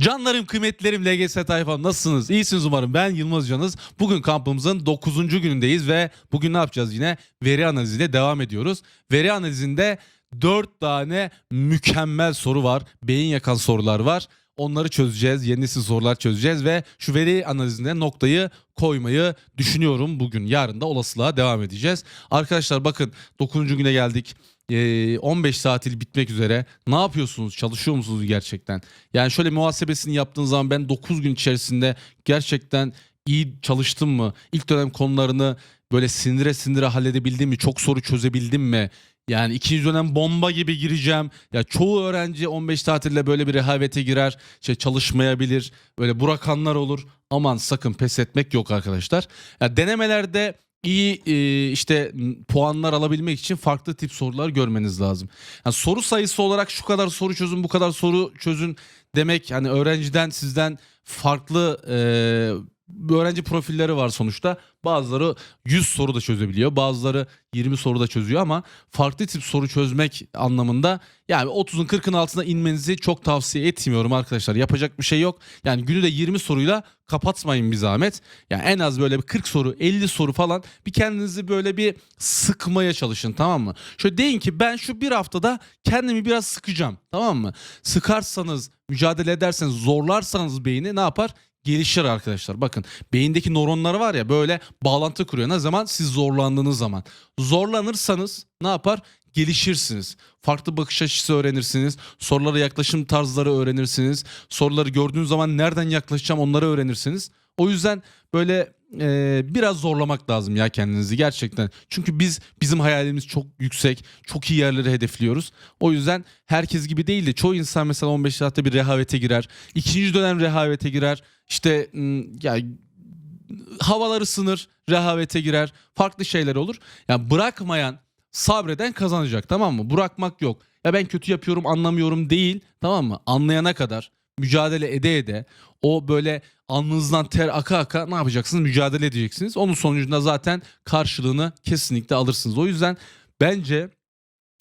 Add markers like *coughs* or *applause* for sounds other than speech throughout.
Canlarım, kıymetlerim, LGS tayfam nasılsınız? İyisiniz umarım. Ben Yılmaz Canız. Bugün kampımızın 9. günündeyiz ve bugün ne yapacağız yine? Veri analiziyle devam ediyoruz. Veri analizinde 4 tane mükemmel soru var. Beyin yakan sorular var. Onları çözeceğiz. Yeni nesil sorular çözeceğiz ve şu veri analizinde noktayı koymayı düşünüyorum bugün. Yarın da olasılığa devam edeceğiz. Arkadaşlar bakın 9. güne geldik. Ee, 15 saatil bitmek üzere. Ne yapıyorsunuz? Çalışıyor musunuz gerçekten? Yani şöyle muhasebesini yaptığın zaman ben 9 gün içerisinde gerçekten iyi çalıştım mı? İlk dönem konularını böyle sindire sindire halledebildim mi? Çok soru çözebildim mi? Yani ikinci dönem bomba gibi gireceğim. Ya çoğu öğrenci 15 tatilde böyle bir rehavete girer. Şey çalışmayabilir. Böyle burakanlar olur. Aman sakın pes etmek yok arkadaşlar. Ya denemelerde iyi e, işte puanlar alabilmek için farklı tip sorular görmeniz lazım. Yani soru sayısı olarak şu kadar soru çözün, bu kadar soru çözün demek hani öğrenciden sizden farklı e, öğrenci profilleri var sonuçta. Bazıları 100 soru da çözebiliyor. Bazıları 20 soru da çözüyor ama farklı tip soru çözmek anlamında yani 30'un 40'ın altına inmenizi çok tavsiye etmiyorum arkadaşlar. Yapacak bir şey yok. Yani günü de 20 soruyla kapatmayın bir zahmet. Yani en az böyle bir 40 soru, 50 soru falan bir kendinizi böyle bir sıkmaya çalışın tamam mı? Şöyle deyin ki ben şu bir haftada kendimi biraz sıkacağım tamam mı? Sıkarsanız, mücadele ederseniz, zorlarsanız beyni ne yapar? Gelişir arkadaşlar. Bakın beyindeki nöronlar var ya böyle bağlantı kuruyor. Ne zaman? Siz zorlandığınız zaman. Zorlanırsanız ne yapar? Gelişirsiniz. Farklı bakış açısı öğrenirsiniz. Sorulara yaklaşım tarzları öğrenirsiniz. Soruları gördüğünüz zaman nereden yaklaşacağım onları öğrenirsiniz. O yüzden böyle e, biraz zorlamak lazım ya kendinizi gerçekten. Çünkü biz bizim hayalimiz çok yüksek. Çok iyi yerleri hedefliyoruz. O yüzden herkes gibi değil de çoğu insan mesela 15 saatte bir rehavete girer. İkinci dönem rehavete girer. İşte m, ya havalar ısınır, rehavete girer. Farklı şeyler olur. Yani bırakmayan, sabreden kazanacak tamam mı? Bırakmak yok. Ya ben kötü yapıyorum, anlamıyorum değil tamam mı? Anlayana kadar mücadele ede ede o böyle alnınızdan ter aka aka ne yapacaksınız? Mücadele edeceksiniz. Onun sonucunda zaten karşılığını kesinlikle alırsınız. O yüzden bence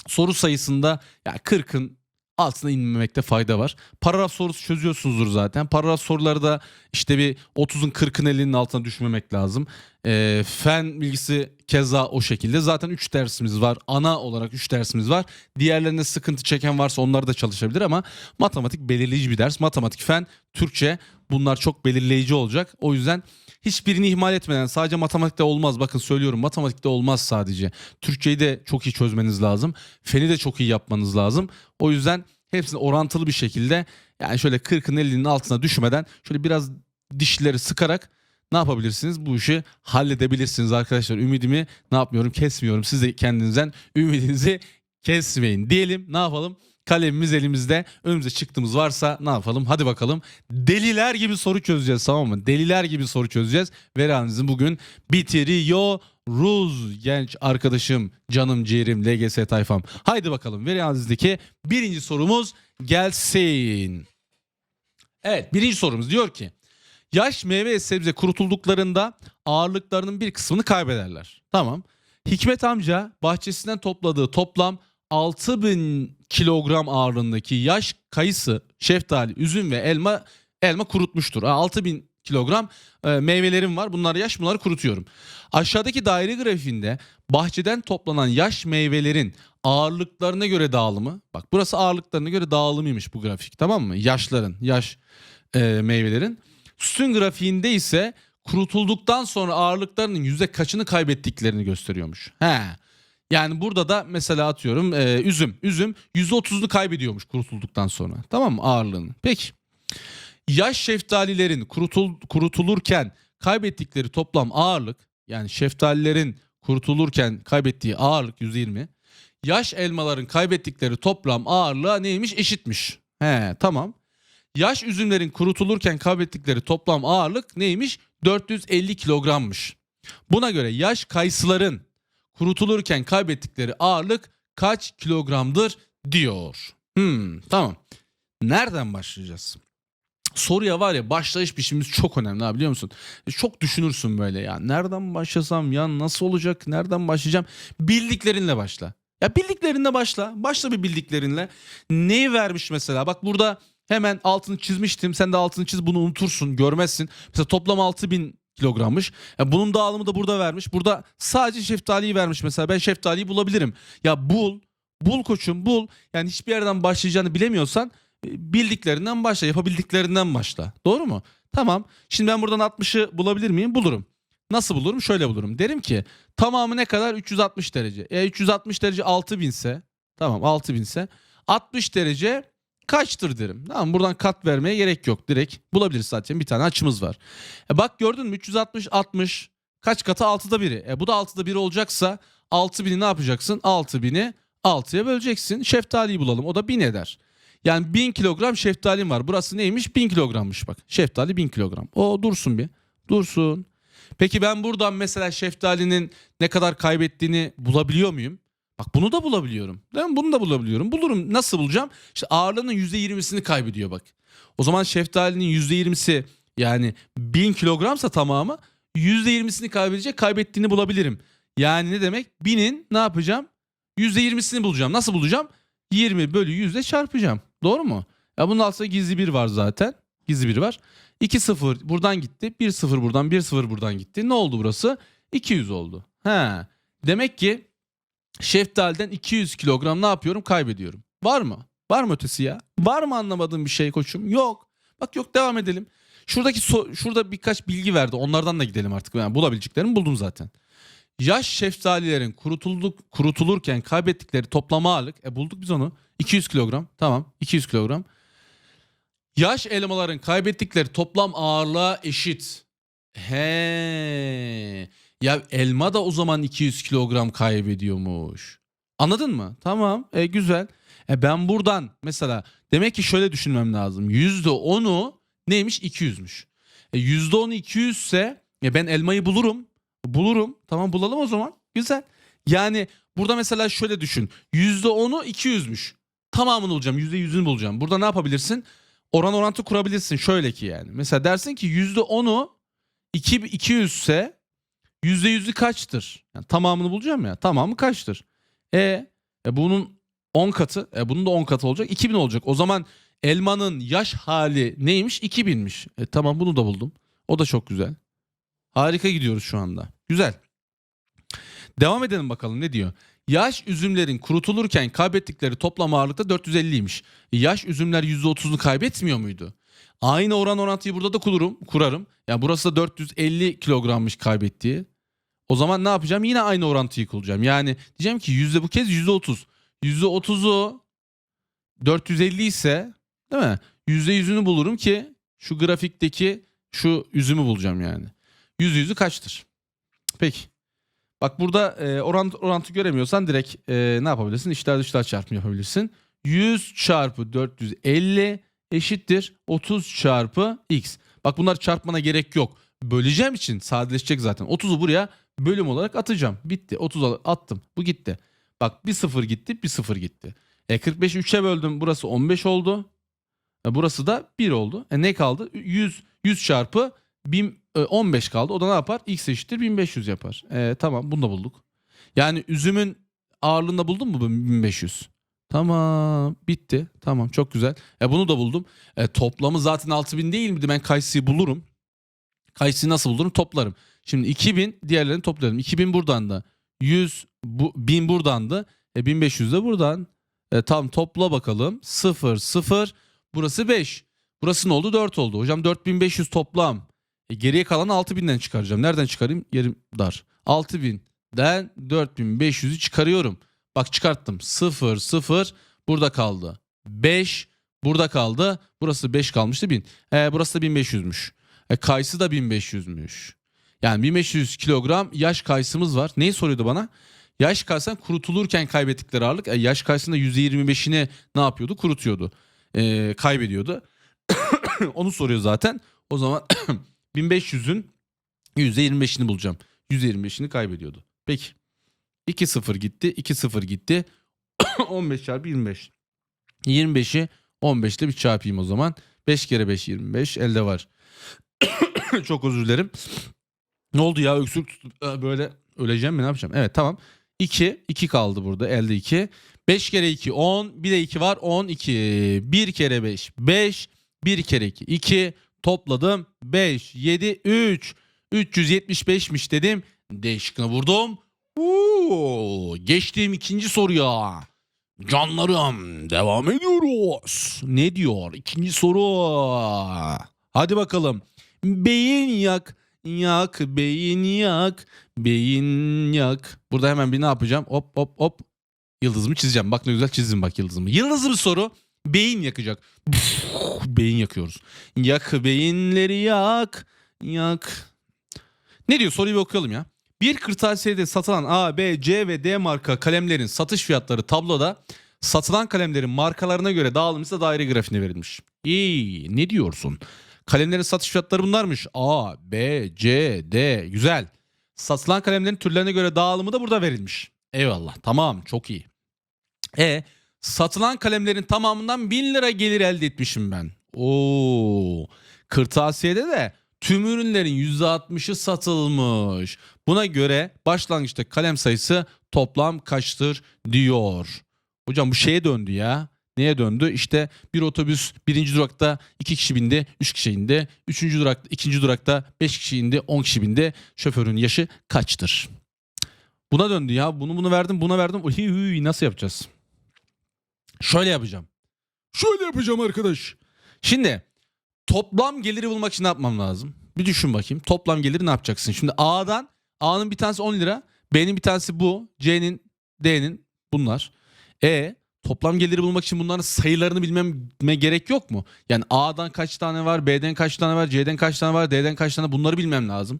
soru sayısında ya 40'ın altına inmemekte fayda var. Paragraf sorusu çözüyorsunuzdur zaten. Paragraf soruları da işte bir 30'un 40'ın 50'nin altına düşmemek lazım. Ee, fen bilgisi keza o şekilde. Zaten 3 dersimiz var. Ana olarak 3 dersimiz var. Diğerlerinde sıkıntı çeken varsa onlar da çalışabilir ama matematik belirleyici bir ders. Matematik, fen, Türkçe bunlar çok belirleyici olacak. O yüzden hiçbirini ihmal etmeden sadece matematikte olmaz. Bakın söylüyorum matematikte olmaz sadece. Türkçeyi de çok iyi çözmeniz lazım. Feni de çok iyi yapmanız lazım. O yüzden hepsini orantılı bir şekilde yani şöyle 40'ın 50'nin altına düşmeden şöyle biraz dişleri sıkarak ne yapabilirsiniz? Bu işi halledebilirsiniz arkadaşlar. Ümidimi ne yapmıyorum? Kesmiyorum. Siz de kendinizden ümidinizi kesmeyin. Diyelim ne yapalım? Kalemimiz elimizde. Önümüze çıktığımız varsa ne yapalım? Hadi bakalım. Deliler gibi soru çözeceğiz tamam mı? Deliler gibi soru çözeceğiz. Veri analizi bugün bitiriyoruz genç arkadaşım, canım ciğerim, LGS tayfam. Haydi bakalım veri analizindeki birinci sorumuz gelsin. Evet birinci sorumuz diyor ki yaş meyve ve sebze kurutulduklarında ağırlıklarının bir kısmını kaybederler. Tamam. Hikmet amca bahçesinden topladığı toplam 6000 kilogram ağırlığındaki yaş kayısı, şeftali, üzüm ve elma elma kurutmuştur. Ha, 6000 kilogram e, meyvelerim var. Bunlar yaş bunları kurutuyorum. Aşağıdaki daire grafiğinde bahçeden toplanan yaş meyvelerin ağırlıklarına göre dağılımı. Bak burası ağırlıklarına göre dağılımıymış bu grafik tamam mı? Yaşların, yaş e, meyvelerin. Sütun grafiğinde ise kurutulduktan sonra ağırlıklarının yüzde kaçını kaybettiklerini gösteriyormuş. He. Yani burada da mesela atıyorum e, üzüm. Üzüm %30'unu kaybediyormuş kurutulduktan sonra. Tamam mı ağırlığını? Peki. Yaş şeftalilerin kurutul, kurutulurken kaybettikleri toplam ağırlık yani şeftalilerin kurutulurken kaybettiği ağırlık %20. Yaş elmaların kaybettikleri toplam ağırlığa neymiş? Eşitmiş. He tamam. Yaş üzümlerin kurutulurken kaybettikleri toplam ağırlık neymiş? 450 kilogrammış. Buna göre yaş kayısıların kurutulurken kaybettikleri ağırlık kaç kilogramdır diyor. Hmm, tamam. Nereden başlayacağız? Soruya var ya başlayış biçimimiz çok önemli biliyor musun? E, Çok düşünürsün böyle ya. Nereden başlasam ya nasıl olacak? Nereden başlayacağım? Bildiklerinle başla. Ya bildiklerinle başla. Başla bir bildiklerinle. Neyi vermiş mesela? Bak burada Hemen altını çizmiştim. Sen de altını çiz bunu unutursun. Görmezsin. Mesela toplam 6000 kilogrammış. Ya bunun dağılımı da burada vermiş. Burada sadece şeftaliyi vermiş mesela. Ben şeftaliyi bulabilirim. Ya bul. Bul koçum bul. Yani hiçbir yerden başlayacağını bilemiyorsan e, bildiklerinden başla. Yapabildiklerinden başla. Doğru mu? Tamam. Şimdi ben buradan 60'ı bulabilir miyim? Bulurum. Nasıl bulurum? Şöyle bulurum. Derim ki tamamı ne kadar? 360 derece. E 360 derece 6000 ise tamam 6000 ise 60 derece kaçtır derim. Tamam buradan kat vermeye gerek yok. Direkt bulabiliriz zaten. Bir tane açımız var. E bak gördün mü 360 60 kaç katı 6'da biri. E bu da 6'da biri olacaksa 6000'i ne yapacaksın? 6000'i 6'ya böleceksin. Şeftaliyi bulalım. O da 1000 eder. Yani 1000 kilogram şeftalim var. Burası neymiş? 1000 kilogrammış bak. Şeftali 1000 kilogram. O dursun bir. Dursun. Peki ben buradan mesela şeftalinin ne kadar kaybettiğini bulabiliyor muyum? Bak bunu da bulabiliyorum. Değil mi? Bunu da bulabiliyorum. Bulurum. Nasıl bulacağım? İşte ağırlığının %20'sini kaybediyor bak. O zaman şeftalinin %20'si yani 1000 kilogramsa tamamı %20'sini kaybedecek kaybettiğini bulabilirim. Yani ne demek? 1000'in ne yapacağım? %20'sini bulacağım. Nasıl bulacağım? 20 bölü 100 ile çarpacağım. Doğru mu? Ya bunun altında gizli bir var zaten. Gizli bir var. 2 0 buradan gitti. 1 0 buradan 1 0 buradan gitti. Ne oldu burası? 200 oldu. He. Demek ki şeftaliden 200 kilogram ne yapıyorum? Kaybediyorum. Var mı? Var mı ötesi ya? Var mı anlamadığım bir şey koçum? Yok. Bak yok devam edelim. Şuradaki so- şurada birkaç bilgi verdi. Onlardan da gidelim artık. Yani bulabileceklerimi buldum zaten. Yaş şeftalilerin kurutulduk, kurutulurken kaybettikleri toplam ağırlık. E bulduk biz onu. 200 kilogram. Tamam 200 kilogram. Yaş elmaların kaybettikleri toplam ağırlığa eşit. He. Ya elma da o zaman 200 kilogram kaybediyormuş. Anladın mı? Tamam. E güzel. E ben buradan mesela demek ki şöyle düşünmem lazım. %10'u neymiş? 200'müş. E %10'u 200 ise e ben elmayı bulurum. Bulurum. Tamam bulalım o zaman. Güzel. Yani burada mesela şöyle düşün. %10'u 200'müş. Tamamını bulacağım. %100'ünü bulacağım. Burada ne yapabilirsin? Oran orantı kurabilirsin. Şöyle ki yani. Mesela dersin ki %10'u 2, 200 ise %100'ü kaçtır? Yani tamamını bulacağım ya. Tamamı kaçtır? E, e bunun 10 katı. E bunun da 10 katı olacak. 2000 olacak. O zaman elmanın yaş hali neymiş? 2000'miş. E tamam bunu da buldum. O da çok güzel. Harika gidiyoruz şu anda. Güzel. Devam edelim bakalım ne diyor? Yaş üzümlerin kurutulurken kaybettikleri toplam ağırlıkta 450'ymiş. E, yaş üzümler %30'unu kaybetmiyor muydu? Aynı oran orantıyı burada da kururum, kurarım. Ya burası da 450 kilogrammış kaybettiği. O zaman ne yapacağım? Yine aynı orantıyı kuracağım. Yani diyeceğim ki yüzde bu kez %30. %30'u 450 ise değil mi? %100'ünü bulurum ki şu grafikteki şu üzümü bulacağım yani. Yüzde yüzü kaçtır? Peki. Bak burada e, orantı, orantı göremiyorsan direkt e, ne yapabilirsin? İşler dışlar çarpımı yapabilirsin. 100 çarpı 450 eşittir 30 çarpı x. Bak bunlar çarpmana gerek yok. Böleceğim için sadeleşecek zaten. 30'u buraya bölüm olarak atacağım. Bitti. 30 al- attım. Bu gitti. Bak bir sıfır gitti bir sıfır gitti. E 45'i 3'e böldüm. Burası 15 oldu. E, burası da 1 oldu. E ne kaldı? 100 100 çarpı 1000, e, 15 kaldı. O da ne yapar? X eşittir 1500 yapar. E, tamam bunu da bulduk. Yani üzümün ağırlığında buldun mu bu 1500? Tamam bitti. Tamam çok güzel. E, bunu da buldum. E, toplamı zaten 6000 değil miydi? Ben kayısıyı bulurum. Kayısıyı nasıl bulurum? Toplarım. Şimdi 2000 diğerlerini toplayalım. 2000 buradan da 100 bu, 1000 buradan da e, 1500 de buradan. E, tam topla bakalım. 0 0 burası 5. Burası ne oldu? 4 oldu. Hocam 4500 toplam. E, geriye kalan 6000'den çıkaracağım. Nereden çıkarayım? Yerim dar. 6000'den 4500'ü çıkarıyorum. Bak çıkarttım. 0 0 burada kaldı. 5 burada kaldı. Burası 5 kalmıştı 1000. E, burası da 1500'müş. E, kayısı da 1500'müş. Yani 1500 kilogram yaş kayısımız var. Neyi soruyordu bana? Yaş kayısından kurutulurken kaybettikleri ağırlık. E, yaş kayısının da %25'ini ne yapıyordu? Kurutuyordu. E, kaybediyordu. *coughs* Onu soruyor zaten. O zaman *coughs* 1500'ün %25'ini bulacağım. %25'ini kaybediyordu. Peki. 2-0 gitti. 2-0 gitti. *coughs* 15 çarpı 25. 25'i 15 ile bir çarpayım o zaman. 5 kere 5 25 elde var. Çok özür dilerim. Ne oldu ya öksürük tutup e, böyle öleceğim mi ne yapacağım? Evet tamam. 2 2 kaldı burada elde 2. 5 kere 2 10. Bir de 2 var 12. 1 kere 5 5. 1 kere 2 2. Topladım 5 7 3. 375'miş dedim. D şıkkına vurdum. Oo, geçtiğim ikinci soruya. Canlarım devam ediyoruz. Ne diyor? İkinci soru. Hadi bakalım. Beyin yak. Yak beyin yak. Beyin yak. Burada hemen bir ne yapacağım? Hop hop hop. Yıldızımı çizeceğim. Bak ne güzel çizdim bak yıldızımı. Yıldızlı soru. Beyin yakacak. *laughs* beyin yakıyoruz. Yak beyinleri yak. Yak. Ne diyor soruyu bir okuyalım ya. Bir kırtasiyede satılan A, B, C ve D marka kalemlerin satış fiyatları tabloda satılan kalemlerin markalarına göre dağılımıysa daire grafiğine verilmiş. İyi ne diyorsun? Kalemlerin satış fiyatları bunlarmış. A, B, C, D. Güzel. Satılan kalemlerin türlerine göre dağılımı da burada verilmiş. Eyvallah tamam çok iyi. E satılan kalemlerin tamamından 1000 lira gelir elde etmişim ben. Oo. Kırtasiyede de tüm ürünlerin %60'ı satılmış. Buna göre başlangıçta kalem sayısı toplam kaçtır diyor. Hocam bu şeye döndü ya. Neye döndü? İşte bir otobüs birinci durakta iki kişi bindi, üç kişi indi. Üçüncü durakta, ikinci durakta beş kişi indi, on kişi bindi. Şoförün yaşı kaçtır? Buna döndü ya. Bunu bunu verdim, buna verdim. Uy, nasıl yapacağız? Şöyle yapacağım. Şöyle yapacağım arkadaş. Şimdi toplam geliri bulmak için ne yapmam lazım? Bir düşün bakayım. Toplam geliri ne yapacaksın? Şimdi A'dan A'nın bir tanesi 10 lira. B'nin bir tanesi bu. C'nin, D'nin bunlar. E toplam geliri bulmak için bunların sayılarını bilmeme gerek yok mu? Yani A'dan kaç tane var, B'den kaç tane var, C'den kaç tane var, D'den kaç tane bunları bilmem lazım.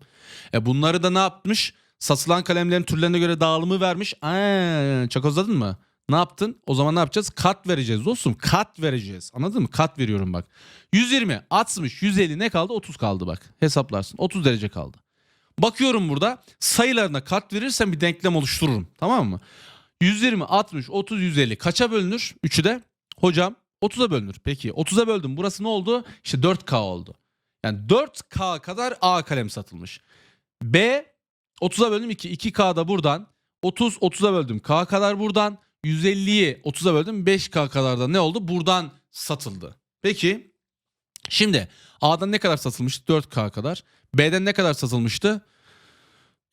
E bunları da ne yapmış? Satılan kalemlerin türlerine göre dağılımı vermiş. Aa, çakozladın mı? Ne yaptın? O zaman ne yapacağız? Kat vereceğiz dostum. Kat vereceğiz. Anladın mı? Kat veriyorum bak. 120, 60, 150 ne kaldı? 30 kaldı bak. Hesaplarsın. 30 derece kaldı. Bakıyorum burada sayılarına kat verirsem bir denklem oluştururum. Tamam mı? 120, 60, 30, 150 kaça bölünür? Üçü de hocam 30'a bölünür. Peki 30'a böldüm. Burası ne oldu? İşte 4K oldu. Yani 4K kadar A kalem satılmış. B 30'a böldüm 2. 2K da buradan. 30 30'a böldüm. K kadar buradan. 150'yi 30'a böldüm. 5K kadar da ne oldu? Buradan satıldı. Peki şimdi A'dan ne kadar satılmıştı? 4K kadar. B'den ne kadar satılmıştı?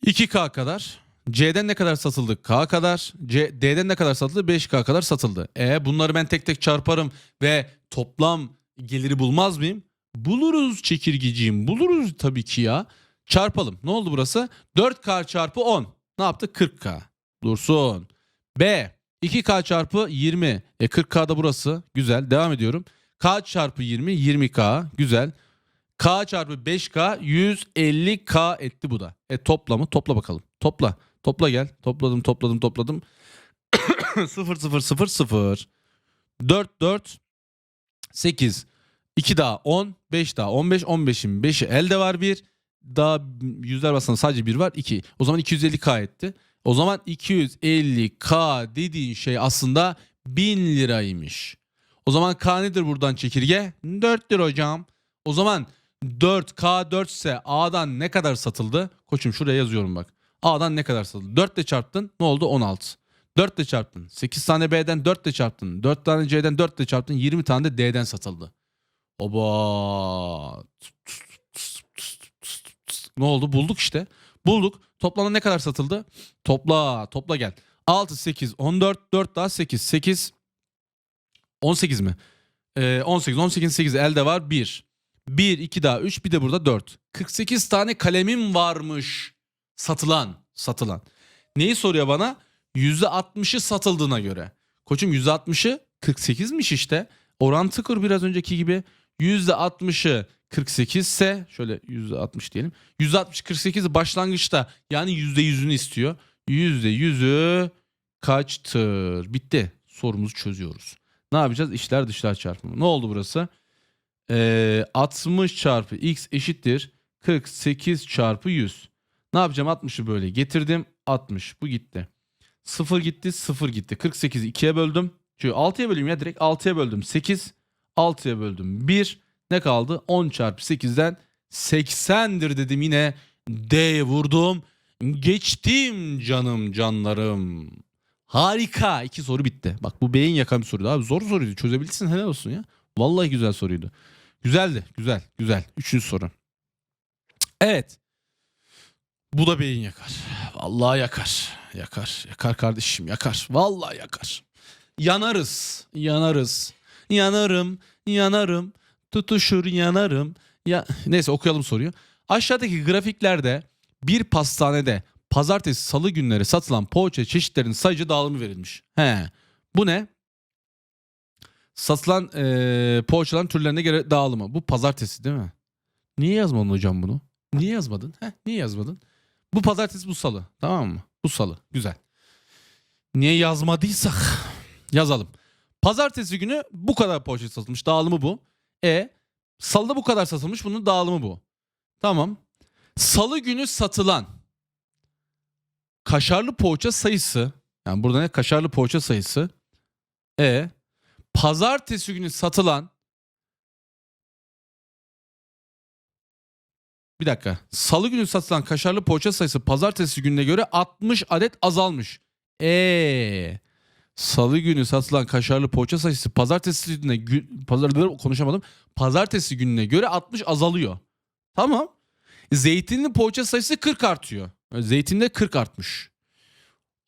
2K kadar. C'den ne kadar satıldı? K kadar. C, D'den ne kadar satıldı? 5K kadar satıldı. E bunları ben tek tek çarparım ve toplam geliri bulmaz mıyım? Buluruz çekirgeciğim. Buluruz tabii ki ya. Çarpalım. Ne oldu burası? 4K çarpı 10. Ne yaptı? 40K. Dursun. B. 2K çarpı 20. E 40K da burası. Güzel. Devam ediyorum. K çarpı 20. 20K. Güzel. K çarpı 5K 150K etti bu da. E toplamı topla bakalım. Topla. Topla gel. Topladım topladım topladım. 0 0 0 0 4 4 8 2 daha 10 5 daha 15 15'in 5'i elde var 1 daha yüzler basında sadece 1 var 2. O zaman 250K etti. O zaman 250K dediğin şey aslında 1000 liraymış. O zaman K nedir buradan çekirge? 4'tür hocam. O zaman 4K 4 ise A'dan ne kadar satıldı? Koçum şuraya yazıyorum bak. A'dan ne kadar satıldı? 4 ile çarptın ne oldu? 16. 4 ile çarptın. 8 tane B'den 4 ile çarptın. 4 tane C'den 4 ile çarptın. 20 tane de D'den satıldı. Oba. Ne oldu? Bulduk işte. Bulduk. Toplamda ne kadar satıldı? Topla. Topla gel. 6, 8, 14, 4 daha 8. 8, 18 mi? Ee, 18, 18, 8 elde var 1. 1, 2 daha 3 bir de burada 4. 48 tane kalemim varmış. Satılan. Satılan. Neyi soruyor bana? %60'ı satıldığına göre. Koçum %60'ı 48'miş işte. Orantı kur biraz önceki gibi. %60'ı 48 ise şöyle %60 diyelim. %60 48 başlangıçta yani %100'ünü istiyor. %100'ü kaçtır? Bitti. Sorumuzu çözüyoruz. Ne yapacağız? İşler dışlar çarpımı. Ne oldu burası? Ee, 60 çarpı x eşittir 48 çarpı 100. Ne yapacağım? 60'ı böyle getirdim. 60. Bu gitti. 0 gitti. 0 gitti. 48'i 2'ye böldüm. Çünkü 6'ya böleyim ya direkt 6'ya böldüm. 8. 6'ya böldüm. 1. Ne kaldı? 10 çarpı 8'den 80'dir dedim yine. D'ye vurdum. Geçtim canım canlarım. Harika. İki soru bitti. Bak bu beyin yakan bir soruydu abi. Zor soruydu. Çözebilirsin helal olsun ya. Vallahi güzel soruydu. Güzeldi. Güzel. Güzel. Üçüncü soru. Evet. Bu da beyin yakar. Vallahi yakar. Yakar. Yakar kardeşim yakar. Vallahi yakar. Yanarız. Yanarız. Yanarım. Yanarım. Tutuşur yanarım. Ya neyse okuyalım soruyu. Aşağıdaki grafiklerde bir pastanede pazartesi salı günleri satılan poğaça çeşitlerinin sayıca dağılımı verilmiş. He. Bu ne? Satılan eee poğaçaların türlerine göre dağılımı. Bu pazartesi değil mi? Niye yazmadın hocam bunu? Niye yazmadın? Heh, niye yazmadın? Bu pazartesi bu salı. Tamam mı? Bu salı. Güzel. Niye yazmadıysak *laughs* yazalım. Pazartesi günü bu kadar poğaça satılmış. Dağılımı bu. E salıda bu kadar satılmış. Bunun dağılımı bu. Tamam. Salı günü satılan kaşarlı poğaça sayısı yani burada ne kaşarlı poğaça sayısı e pazartesi günü satılan bir dakika. Salı günü satılan kaşarlı poğaça sayısı pazartesi gününe göre 60 adet azalmış. E Salı günü satılan kaşarlı poğaça sayısı pazartesi gününe gün, pazar konuşamadım. Pazartesi gününe göre 60 azalıyor. Tamam. Zeytinli poğaça sayısı 40 artıyor. Zeytinde 40 artmış.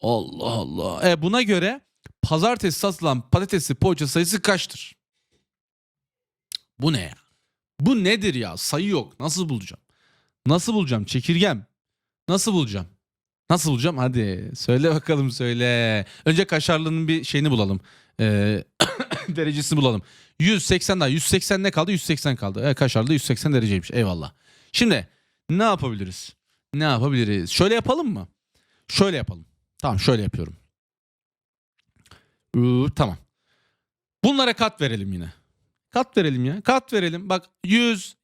Allah Allah. E buna göre pazartesi satılan patatesli poğaça sayısı kaçtır? Bu ne ya? Bu nedir ya? Sayı yok. Nasıl bulacağım? Nasıl bulacağım? Çekirgem. Nasıl bulacağım? Nasıl bulacağım? Hadi söyle bakalım söyle. Önce kaşarlının bir şeyini bulalım. Ee, *coughs* derecesini bulalım. 180 daha. 180 ne kaldı? 180 kaldı. E, kaşarlı 180 dereceymiş. Eyvallah. Şimdi ne yapabiliriz? Ne yapabiliriz? Şöyle yapalım mı? Şöyle yapalım. Tamam şöyle yapıyorum. Uu, tamam. Bunlara kat verelim yine. Kat verelim ya. Kat verelim. Bak 100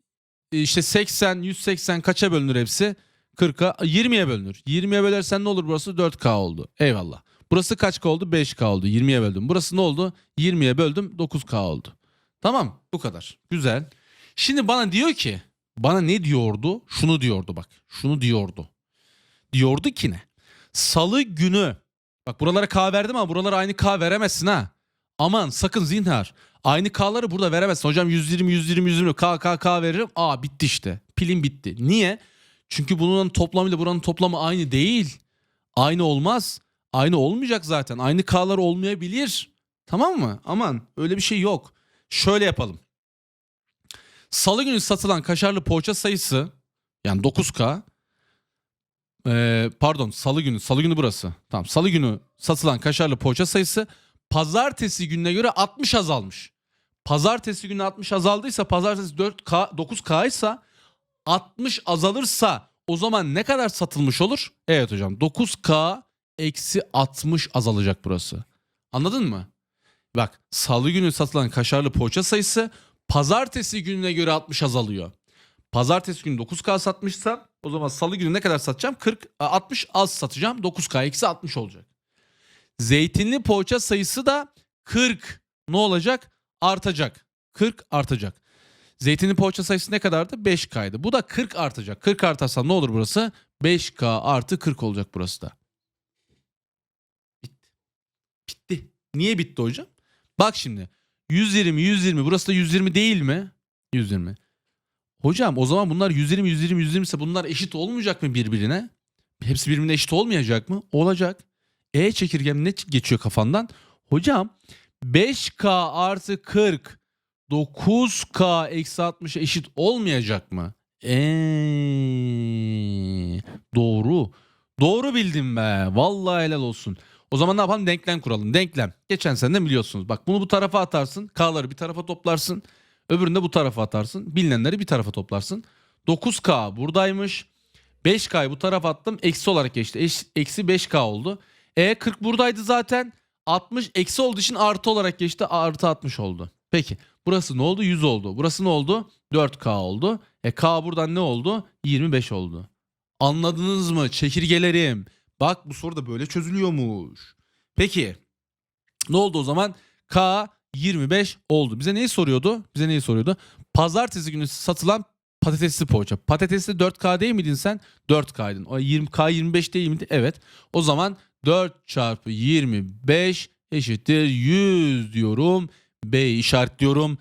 işte 80 180 kaça bölünür hepsi? 40'a 20'ye bölünür. 20'ye bölersen ne olur burası? 4K oldu. Eyvallah. Burası kaç K oldu? 5K oldu. 20'ye böldüm. Burası ne oldu? 20'ye böldüm 9K oldu. Tamam bu kadar. Güzel. Şimdi bana diyor ki bana ne diyordu? Şunu diyordu bak. Şunu diyordu. Diyordu ki ne? Salı günü bak buralara K verdim ama buralara aynı K veremezsin ha. Aman sakın zinhar. Aynı K'ları burada veremezsin. Hocam 120 120 120 K K K veririm. Aa bitti işte. Pilin bitti. Niye? Çünkü bunun toplamıyla buranın toplamı aynı değil. Aynı olmaz. Aynı olmayacak zaten. Aynı K'lar olmayabilir. Tamam mı? Aman öyle bir şey yok. Şöyle yapalım. Salı günü satılan kaşarlı poğaça sayısı yani 9K ee, pardon salı günü salı günü burası. Tamam salı günü satılan kaşarlı poğaça sayısı pazartesi gününe göre 60 azalmış. Pazartesi günü 60 azaldıysa pazartesi 4K 9K ise 60 azalırsa o zaman ne kadar satılmış olur? Evet hocam 9K eksi 60 azalacak burası. Anladın mı? Bak salı günü satılan kaşarlı poğaça sayısı pazartesi gününe göre 60 azalıyor. Pazartesi günü 9K satmışsa o zaman salı günü ne kadar satacağım? 40 60 az satacağım. 9K eksi 60 olacak. Zeytinli poğaça sayısı da 40 ne olacak? Artacak. 40 artacak. Zeytinli poğaça sayısı ne kadardı? 5K'ydı. Bu da 40 artacak. 40 artarsa ne olur burası? 5K artı 40 olacak burası da. Bitti. Bitti. Niye bitti hocam? Bak şimdi. 120, 120. Burası da 120 değil mi? 120. Hocam o zaman bunlar 120, 120, 120 ise bunlar eşit olmayacak mı birbirine? Hepsi birbirine eşit olmayacak mı? Olacak. E çekirgem ne geçiyor kafandan? Hocam 5K artı 40 9K eksi 60 eşit olmayacak mı? Eee, doğru. Doğru bildim be. Vallahi helal olsun. O zaman ne yapalım? Denklem kuralım. Denklem. Geçen sene de biliyorsunuz. Bak bunu bu tarafa atarsın. K'ları bir tarafa toplarsın. Öbürünü de bu tarafa atarsın. Bilinenleri bir tarafa toplarsın. 9K buradaymış. 5K'yı bu tarafa attım. Eksi olarak geçti. Eksi 5K oldu. E 40 buradaydı zaten. 60 eksi olduğu için artı olarak geçti. Artı 60 oldu. Peki. Burası ne oldu? 100 oldu. Burası ne oldu? 4K oldu. E K buradan ne oldu? 25 oldu. Anladınız mı çekirgelerim? Bak bu soru da böyle çözülüyormuş. Peki. Ne oldu o zaman? K 25 oldu. Bize neyi soruyordu? Bize neyi soruyordu? Pazartesi günü satılan patatesli poğaça. Patatesli 4K değil miydin sen? 4K'ydın. O 20K 25 değil miydi? Evet. O zaman 4 çarpı 25 eşittir 100 diyorum. B işaretliyorum.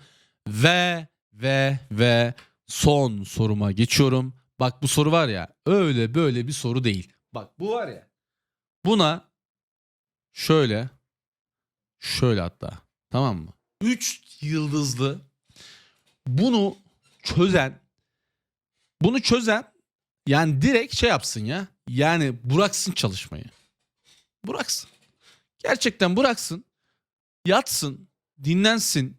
Ve ve ve son soruma geçiyorum. Bak bu soru var ya öyle böyle bir soru değil. Bak bu var ya. Buna şöyle şöyle hatta tamam mı? 3 yıldızlı bunu çözen bunu çözen yani direkt şey yapsın ya. Yani bıraksın çalışmayı. Bıraksın. Gerçekten bıraksın. Yatsın. Dinlensin.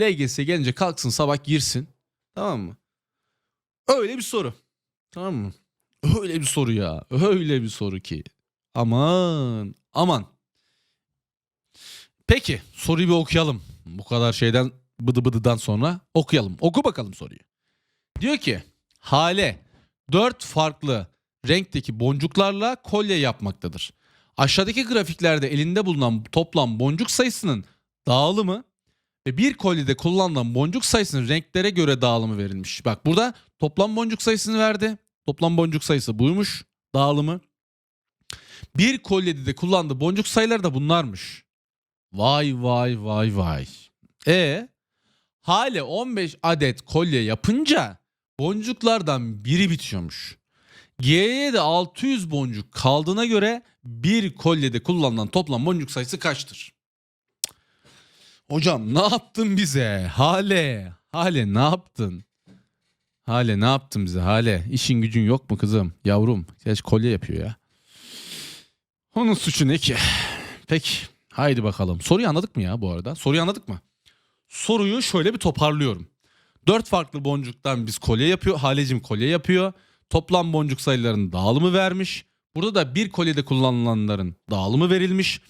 LGS gelince kalksın sabah girsin. Tamam mı? Öyle bir soru. Tamam mı? Öyle bir soru ya. Öyle bir soru ki. Aman. Aman. Peki soruyu bir okuyalım. Bu kadar şeyden bıdı bıdıdan sonra okuyalım. Oku bakalım soruyu. Diyor ki Hale dört farklı renkteki boncuklarla kolye yapmaktadır. Aşağıdaki grafiklerde elinde bulunan toplam boncuk sayısının dağılımı ve bir kolyede kullanılan boncuk sayısının renklere göre dağılımı verilmiş. Bak burada toplam boncuk sayısını verdi. Toplam boncuk sayısı buymuş dağılımı. Bir kolyede de kullandığı boncuk sayıları da bunlarmış. Vay vay vay vay. E hale 15 adet kolye yapınca boncuklardan biri bitiyormuş. G'ye de 600 boncuk kaldığına göre bir kolyede kullanılan toplam boncuk sayısı kaçtır? Hocam ne yaptın bize? Hale, Hale ne yaptın? Hale ne yaptın bize? Hale işin gücün yok mu kızım? Yavrum, geç kolye yapıyor ya. Onun suçu ne ki? Peki, haydi bakalım. Soruyu anladık mı ya bu arada? Soruyu anladık mı? Soruyu şöyle bir toparlıyorum. Dört farklı boncuktan biz kolye yapıyor. Halecim kolye yapıyor. Toplam boncuk sayılarının dağılımı vermiş. Burada da bir kolyede kullanılanların dağılımı verilmiş.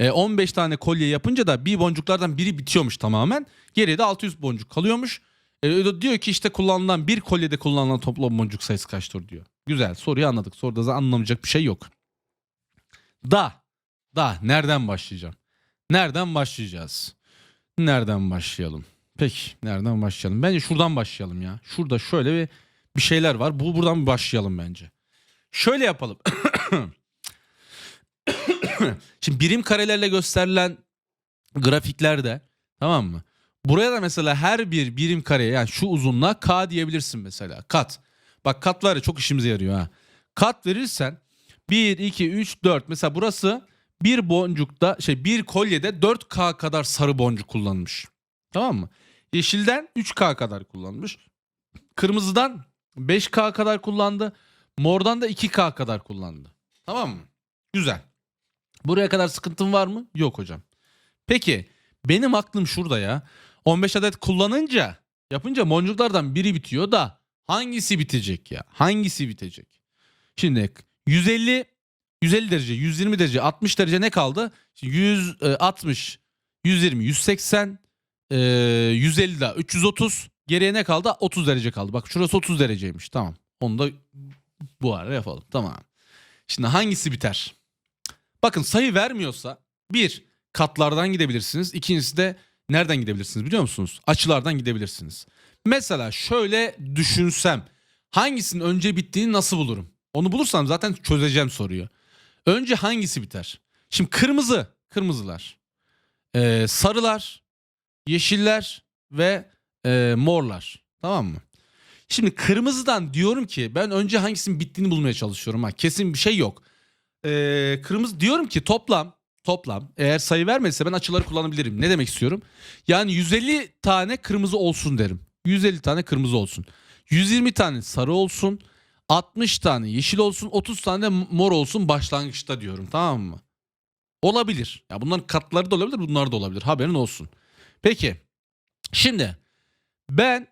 E, 15 tane kolye yapınca da bir boncuklardan biri bitiyormuş tamamen. Geriye de 600 boncuk kalıyormuş. E, diyor ki işte kullanılan bir kolyede kullanılan toplam boncuk sayısı kaçtır diyor. Güzel soruyu anladık. Soruda zaten anlamayacak bir şey yok. Da, da nereden başlayacağım? Nereden başlayacağız? Nereden başlayalım? Peki nereden başlayalım? Bence şuradan başlayalım ya. Şurada şöyle bir, bir şeyler var. Bu buradan başlayalım bence. Şöyle yapalım. *coughs* Şimdi birim karelerle gösterilen grafiklerde tamam mı? Buraya da mesela her bir birim kareye yani şu uzunluğa k diyebilirsin mesela. Kat. Bak kat var ya çok işimize yarıyor ha. Kat verirsen 1, 2, 3, 4. Mesela burası bir boncukta şey bir kolyede 4K kadar sarı boncuk kullanmış. Tamam mı? Yeşilden 3K kadar kullanmış. Kırmızıdan 5K kadar kullandı. Mordan da 2K kadar kullandı. Tamam mı? Güzel. Buraya kadar sıkıntın var mı? Yok hocam. Peki benim aklım şurada ya. 15 adet kullanınca yapınca boncuklardan biri bitiyor da hangisi bitecek ya? Hangisi bitecek? Şimdi 150 150 derece, 120 derece, 60 derece ne kaldı? Şimdi 100 e, 60 120 180 e, 150 daha 330 geriye ne kaldı? 30 derece kaldı. Bak şurası 30 dereceymiş. Tamam. Onu da bu ara yapalım. Tamam. Şimdi hangisi biter? Bakın sayı vermiyorsa bir katlardan gidebilirsiniz. İkincisi de nereden gidebilirsiniz biliyor musunuz? Açılardan gidebilirsiniz. Mesela şöyle düşünsem hangisinin önce bittiğini nasıl bulurum? Onu bulursam zaten çözeceğim soruyu. Önce hangisi biter? Şimdi kırmızı, kırmızılar, Ee, sarılar, yeşiller ve e, morlar. Tamam mı? Şimdi kırmızıdan diyorum ki ben önce hangisinin bittiğini bulmaya çalışıyorum. Ha, kesin bir şey yok. Ee, kırmızı diyorum ki toplam toplam eğer sayı vermezse ben açıları kullanabilirim. Ne demek istiyorum? Yani 150 tane kırmızı olsun derim. 150 tane kırmızı olsun. 120 tane sarı olsun. 60 tane yeşil olsun. 30 tane de mor olsun başlangıçta diyorum. Tamam mı? Olabilir. Ya bunların katları da olabilir, bunlar da olabilir. Haberin olsun. Peki. Şimdi ben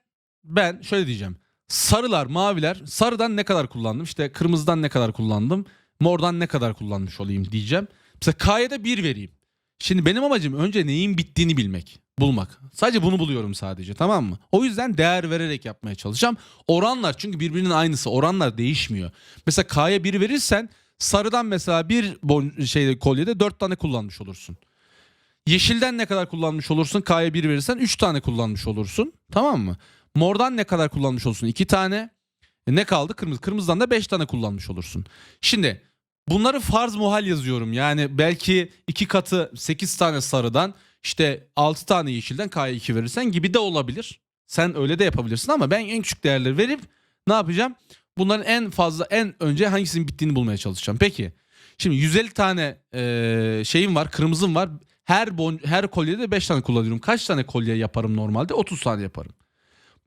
ben şöyle diyeceğim. Sarılar, maviler. Sarıdan ne kadar kullandım? İşte kırmızıdan ne kadar kullandım? Mordan ne kadar kullanmış olayım diyeceğim. Mesela K'ya da 1 vereyim. Şimdi benim amacım önce neyin bittiğini bilmek, bulmak. Sadece bunu buluyorum sadece tamam mı? O yüzden değer vererek yapmaya çalışacağım. Oranlar çünkü birbirinin aynısı. Oranlar değişmiyor. Mesela K'ya 1 verirsen sarıdan mesela bir bon şeyde kolyede 4 tane kullanmış olursun. Yeşilden ne kadar kullanmış olursun? K'ya 1 verirsen 3 tane kullanmış olursun. Tamam mı? Mordan ne kadar kullanmış olursun? 2 tane. E ne kaldı? Kırmızı. Kırmızıdan da 5 tane kullanmış olursun. Şimdi Bunları farz muhal yazıyorum. Yani belki iki katı 8 tane sarıdan işte 6 tane yeşilden K'ya 2 verirsen gibi de olabilir. Sen öyle de yapabilirsin ama ben en küçük değerleri verip ne yapacağım? Bunların en fazla en önce hangisinin bittiğini bulmaya çalışacağım. Peki şimdi 150 tane eee, şeyim var kırmızım var. Her bon, her kolyede 5 tane kullanıyorum. Kaç tane kolye yaparım normalde? 30 tane yaparım.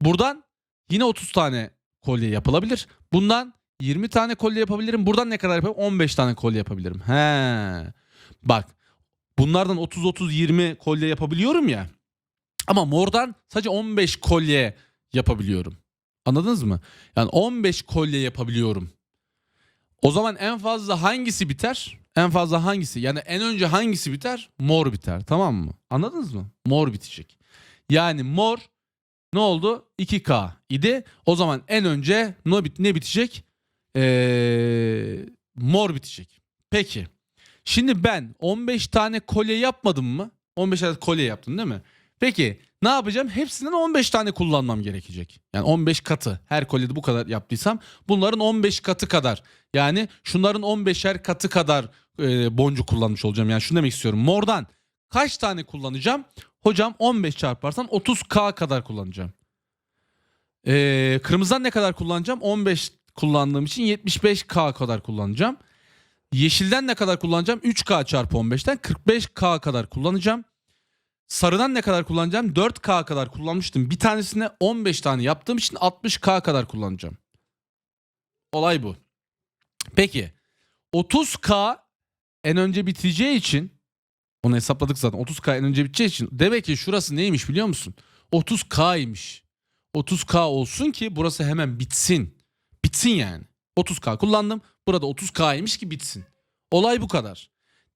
Buradan yine 30 tane kolye yapılabilir. Bundan 20 tane kolye yapabilirim. Buradan ne kadar yapabilirim? 15 tane kolye yapabilirim. He. Bak bunlardan 30 30 20 kolye yapabiliyorum ya. Ama mordan sadece 15 kolye yapabiliyorum. Anladınız mı? Yani 15 kolye yapabiliyorum. O zaman en fazla hangisi biter? En fazla hangisi? Yani en önce hangisi biter? Mor biter. Tamam mı? Anladınız mı? Mor bitecek. Yani mor ne oldu? 2K idi. O zaman en önce ne, bit ne bitecek? Ee, mor bitecek. Peki. Şimdi ben 15 tane kolye yapmadım mı? 15 tane kolye yaptın değil mi? Peki ne yapacağım? Hepsinden 15 tane kullanmam gerekecek. Yani 15 katı. Her kolyede bu kadar yaptıysam bunların 15 katı kadar. Yani şunların 15'er katı kadar e, boncuk kullanmış olacağım. Yani şunu demek istiyorum. Mordan kaç tane kullanacağım? Hocam 15 çarparsan 30k kadar kullanacağım. Ee, kırmızıdan ne kadar kullanacağım? 15 kullandığım için 75k kadar kullanacağım. Yeşilden ne kadar kullanacağım? 3k çarpı 15'ten 45k kadar kullanacağım. Sarıdan ne kadar kullanacağım? 4k kadar kullanmıştım. Bir tanesine 15 tane yaptığım için 60k kadar kullanacağım. Olay bu. Peki 30k en önce biteceği için onu hesapladık zaten. 30k en önce biteceği için demek ki şurası neymiş biliyor musun? 30k'ymış. 30k olsun ki burası hemen bitsin. Bitsin yani. 30k kullandım. Burada 30k'ymış ki bitsin. Olay bu kadar.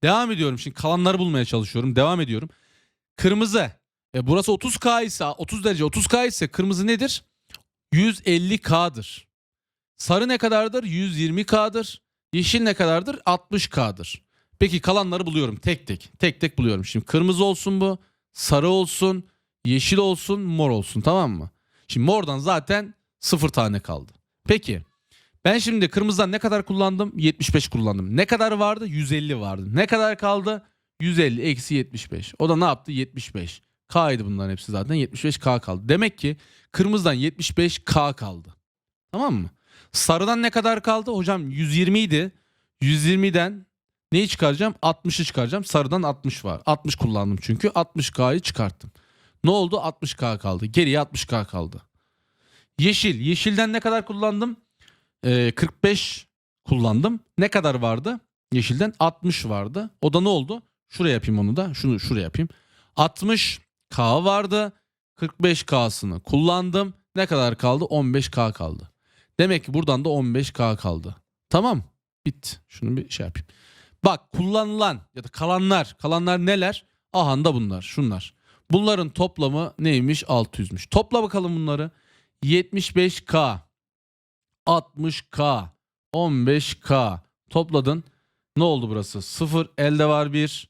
Devam ediyorum şimdi kalanları bulmaya çalışıyorum. Devam ediyorum. Kırmızı. E burası 30k ise 30 derece 30k ise kırmızı nedir? 150k'dır. Sarı ne kadardır? 120k'dır. Yeşil ne kadardır? 60k'dır. Peki kalanları buluyorum tek tek. Tek tek buluyorum. Şimdi kırmızı olsun bu. Sarı olsun. Yeşil olsun. Mor olsun tamam mı? Şimdi mordan zaten 0 tane kaldı. Peki. Ben şimdi kırmızıdan ne kadar kullandım? 75 kullandım. Ne kadar vardı? 150 vardı. Ne kadar kaldı? 150 eksi 75. O da ne yaptı? 75. K'ydı bunların hepsi zaten. 75K kaldı. Demek ki kırmızıdan 75K kaldı. Tamam mı? Sarıdan ne kadar kaldı? Hocam 120 idi. 120'den neyi çıkaracağım? 60'ı çıkaracağım. Sarıdan 60 var. 60 kullandım çünkü. 60K'yı çıkarttım. Ne oldu? 60K kaldı. Geriye 60K kaldı. Yeşil. Yeşilden ne kadar kullandım? Ee, 45 kullandım. Ne kadar vardı? Yeşilden 60 vardı. O da ne oldu? Şuraya yapayım onu da. Şunu şuraya yapayım. 60K vardı. 45K'sını kullandım. Ne kadar kaldı? 15K kaldı. Demek ki buradan da 15K kaldı. Tamam. Bitti. Şunu bir şey yapayım. Bak kullanılan ya da kalanlar. Kalanlar neler? Aha da bunlar. Şunlar. Bunların toplamı neymiş? 600'müş. Topla bakalım bunları. 75K, 60K, 15K topladın. Ne oldu burası? 0 elde var 1.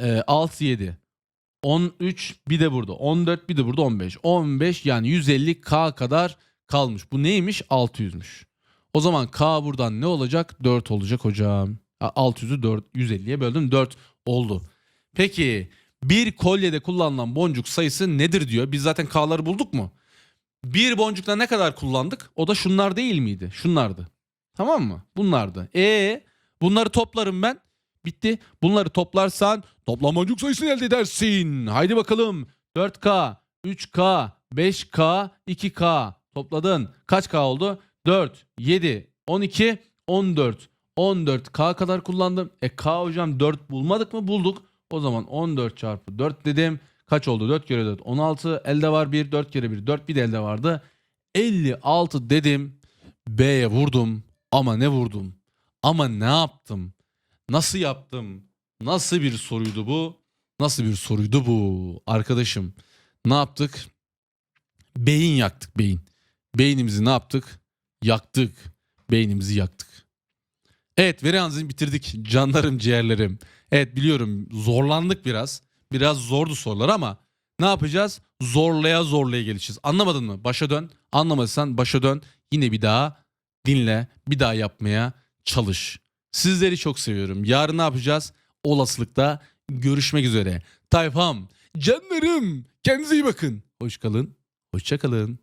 E, 6 7. 13 bir de burada. 14 bir de burada 15. 15 yani 150K kadar kalmış. Bu neymiş? 600'müş. O zaman K buradan ne olacak? 4 olacak hocam. Ha, 600'ü 4 150'ye böldüm 4 oldu. Peki bir kolyede kullanılan boncuk sayısı nedir diyor. Biz zaten K'ları bulduk mu? Bir boncukta ne kadar kullandık? O da şunlar değil miydi? Şunlardı. Tamam mı? Bunlardı. E bunları toplarım ben. Bitti. Bunları toplarsan toplam boncuk sayısını elde edersin. Haydi bakalım. 4K, 3K, 5K, 2K topladın. Kaç K oldu? 4, 7, 12, 14. 14K kadar kullandım. E K hocam 4 bulmadık mı? Bulduk. O zaman 14 çarpı 4 dedim. Kaç oldu? 4 kere 4 16. Elde var 1. 4 kere 1 4 bir de elde vardı. 56 dedim. B'ye vurdum. Ama ne vurdum? Ama ne yaptım? Nasıl yaptım? Nasıl bir soruydu bu? Nasıl bir soruydu bu? Arkadaşım ne yaptık? Beyin yaktık beyin. Beynimizi ne yaptık? Yaktık. Beynimizi yaktık. Evet veri analizini bitirdik. Canlarım ciğerlerim. Evet biliyorum zorlandık biraz. Biraz zordu sorular ama ne yapacağız? Zorlaya zorlaya gelişeceğiz. Anlamadın mı? Başa dön. Anlamadıysan başa dön. Yine bir daha dinle. Bir daha yapmaya çalış. Sizleri çok seviyorum. Yarın ne yapacağız? Olasılıkta görüşmek üzere. Tayfam, canlarım kendinize iyi bakın. Hoş kalın, hoşça kalın.